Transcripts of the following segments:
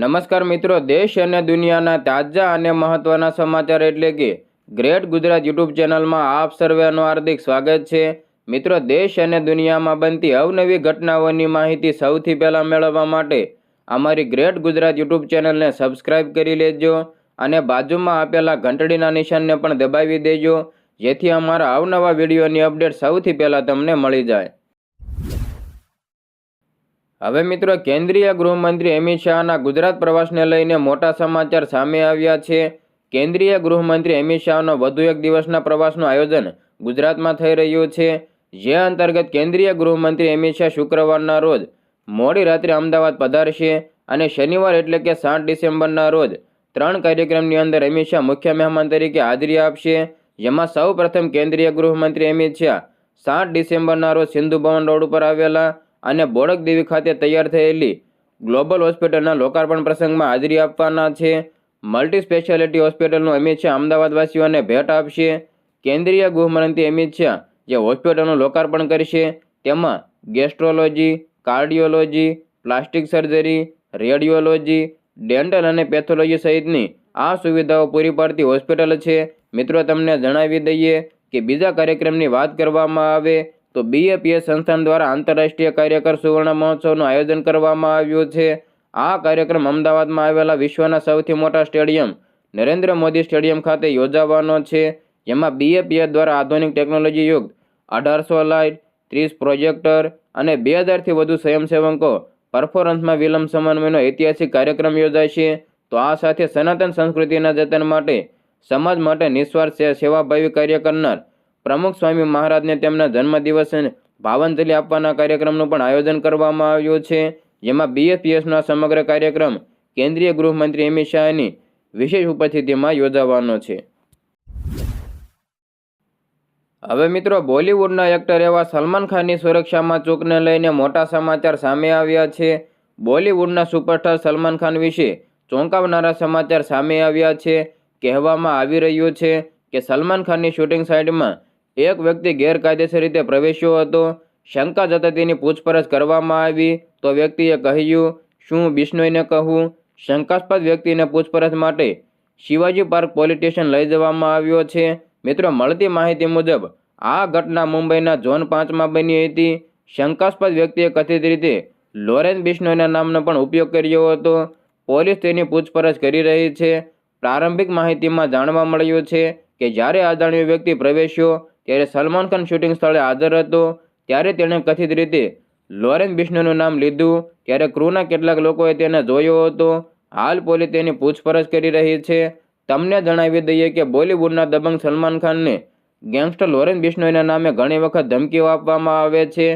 નમસ્કાર મિત્રો, દેશ અને દુનિયાના તાજા અને મહત્વના સમાચાર એટલે કે ગ્રેટ ગુજરાત યુટ્યુબ ચેનલમાં આપ સર્વેનું હાર્દિક સ્વાગત છે. મિત્રો, દેશ અને દુનિયામાં બનતી અવનવી ઘટનાઓની માહિતી સૌથી પહેલાં મેળવવા માટે અમારી ગ્રેટ ગુજરાત યુટ્યુબ ચેનલને સબસ્ક્રાઇબ કરી લેજો અને બાજુમાં આપેલા ઘંટડીના નિશાનને પણ દબાવી દેજો, જેથી અમારા અવનવા વિડીયોની અપડેટ સૌથી પહેલાં તમને મળી જાય. હવે મિત્રો, કેન્દ્રીય ગૃહમંત્રી અમિત શાહના ગુજરાત પ્રવાસને લઈને મોટા સમાચાર સામે આવ્યા છે. કેન્દ્રીય ગૃહમંત્રી અમિત શાહનો વધુ એક દિવસના પ્રવાસનું આયોજન ગુજરાતમાં થઈ રહ્યું છે. જે અંતર્ગત કેન્દ્રીય ગૃહમંત્રી અમિત શાહ શુક્રવારના રોજ મોડી રાત્રે અમદાવાદ પધારશે અને શનિવાર એટલે કે સાત ડિસેમ્બરના રોજ ત્રણ કાર્યક્રમની અંદર અમિત શાહ મુખ્ય મહેમાન તરીકે હાજરી આપશે, જેમાં સૌ પ્રથમ કેન્દ્રીય ગૃહમંત્રી અમિત શાહ સાત ડિસેમ્બરના રોજ સિંધુ ભવન રોડ ઉપર આવેલા અને બોડકદેવી ખાતે તૈયાર થયેલી ગ્લોબલ હોસ્પિટલના લોકાર્પણ પ્રસંગમાં હાજરી આપવાના છે. મલ્ટી સ્પેશિયાલિટી હોસ્પિટલનું અમિત શાહ અમદાવાદવાસીઓને ભેટ આપશે. કેન્દ્રીય ગૃહમંત્રી અમિત શાહ જે હોસ્પિટલનું લોકાર્પણ કરશે. તેમાં gastrology, cardiology, plastic surgery, radiology, dental અને પેથોલોજી સહિતની આ સુવિધાઓ પૂરી પાડતી હોસ્પિટલ છે. મિત્રો, તમને જણાવી દઈએ કે બીજા કાર્યક્રમની વાત કરવામાં આવે તો બીએપીએસ સંસ્થાન દ્વારા આંતરરાષ્ટ્રીય કાર્યકર સુવર્ણ મહોત્સવનું આયોજન કરવામાં આવ્યું છે. આ કાર્યક્રમ અમદાવાદમાં આવેલા વિશ્વના સૌથી મોટા સ્ટેડિયમ, નરેન્દ્ર મોદી સ્ટેડિયમ ખાતે યોજાવાનો છે. જેમાં બીએપીએસ દ્વારા આધુનિક ટેકનોલોજી યુક્ત અઢારસો લાઇટ, ત્રીસ પ્રોજેક્ટર અને બે હજારથી વધુ સ્વયંસેવકો પરફોરન્સમાં વિલંબ સમન્વયનો ઐતિહાસિક કાર્યક્રમ યોજાશે. તો આ સાથે સનાતન સંસ્કૃતિના જતન માટે, સમાજ માટે નિસ્વાર્થ સેવાભાવી કાર્ય કરનાર પ્રમુખ સ્વામી મહારાજને તેમના જન્મદિવસે ભાવાંજલિ આપવાના કાર્યક્રમનું પણ આયોજન કરવામાં આવ્યું છે. જેમાં બીએસપીએસનો સમગ્ર કાર્યક્રમ કેન્દ્રીય ગૃહમંત્રી અમિત શાહની વિશેષ ઉપસ્થિતિમાં યોજાવાનો છે. હવે મિત્રો, બોલિવૂડના એક્ટર એવા સલમાન ખાનની સુરક્ષામાં ચૂકને લઈને મોટા સમાચાર સામે આવ્યા છે. બોલિવૂડના સુપરસ્ટાર સલમાન ખાન વિશે ચોંકાવનારા સમાચાર સામે આવ્યા છે. કહેવામાં આવી રહ્યું છે કે સલમાન ખાનની શૂટિંગ સાઇટમાં એક વ્યક્તિ ગેરકાયદેસર રીતે પ્રવેશ્યો હતો, શંકા જતા તેની પૂછપરછ કરવામાં આવી તો વ્યક્તિએ કહ્યું, શું બિશ્નોઈને કહું? શંકાસ્પદ વ્યક્તિને પૂછપરછ માટે શિવાજી પાર્ક પોલીસ સ્ટેશન લઈ જવામાં આવ્યો છે. મિત્રો, મળતી માહિતી મુજબ, આ ઘટના મુંબઈના ઝોન પાંચમાં બની હતી. શંકાસ્પદ વ્યક્તિએ કથિત રીતે લોરેન્સ બિશ્નોઈના નામનો પણ ઉપયોગ કર્યો હતો. પોલીસ તેની પૂછપરછ કરી રહી છે. પ્રારંભિક માહિતીમાં જાણવા મળ્યું છે કે જ્યારે અજાણ્યો વ્યક્તિ પ્રવેશ્યો ત્યારે સલમાન ખાન શૂટિંગ સ્થળે હાજર હતો. ત્યારે તેણે કથિત રીતે લોરેન્સ બિશ્નોનું નામ લીધું. ત્યારે ક્રૂના કેટલાક લોકોએ તેને જોયો હતો. હાલ પોલીસ તેની પૂછપરછ કરી રહી છે. તમને જણાવી દઈએ કે બોલિવૂડના દબંગ સલમાન ખાનને ગેંગસ્ટર લોરેન્સ બિશ્નોઈના નામે ઘણી વખત ધમકીઓ આપવામાં આવે છે.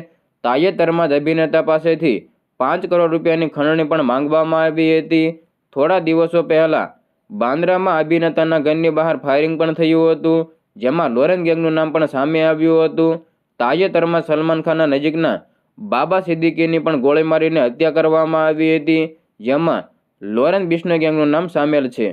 તાજેતરમાં જ અભિનેતા પાસેથી પાંચ કરોડ રૂપિયાની ખંડણી પણ માંગવામાં આવી હતી. થોડા દિવસો પહેલાં બાંદ્રામાં અભિનેતાના ઘરની બહાર ફાયરિંગ પણ થયું હતું. જેમાં લોરેન્સ ગેંગનું નામ પણ સામે આવ્યું હતું. તાજેતરમાં સલમાન ખાનના નજીકના બાબા સિદ્દીકીની પણ ગોળી મારીને હત્યા કરવામાં આવી હતી, જેમાં લોરેન બિશ્નો ગેંગનું નામ સામેલ છે.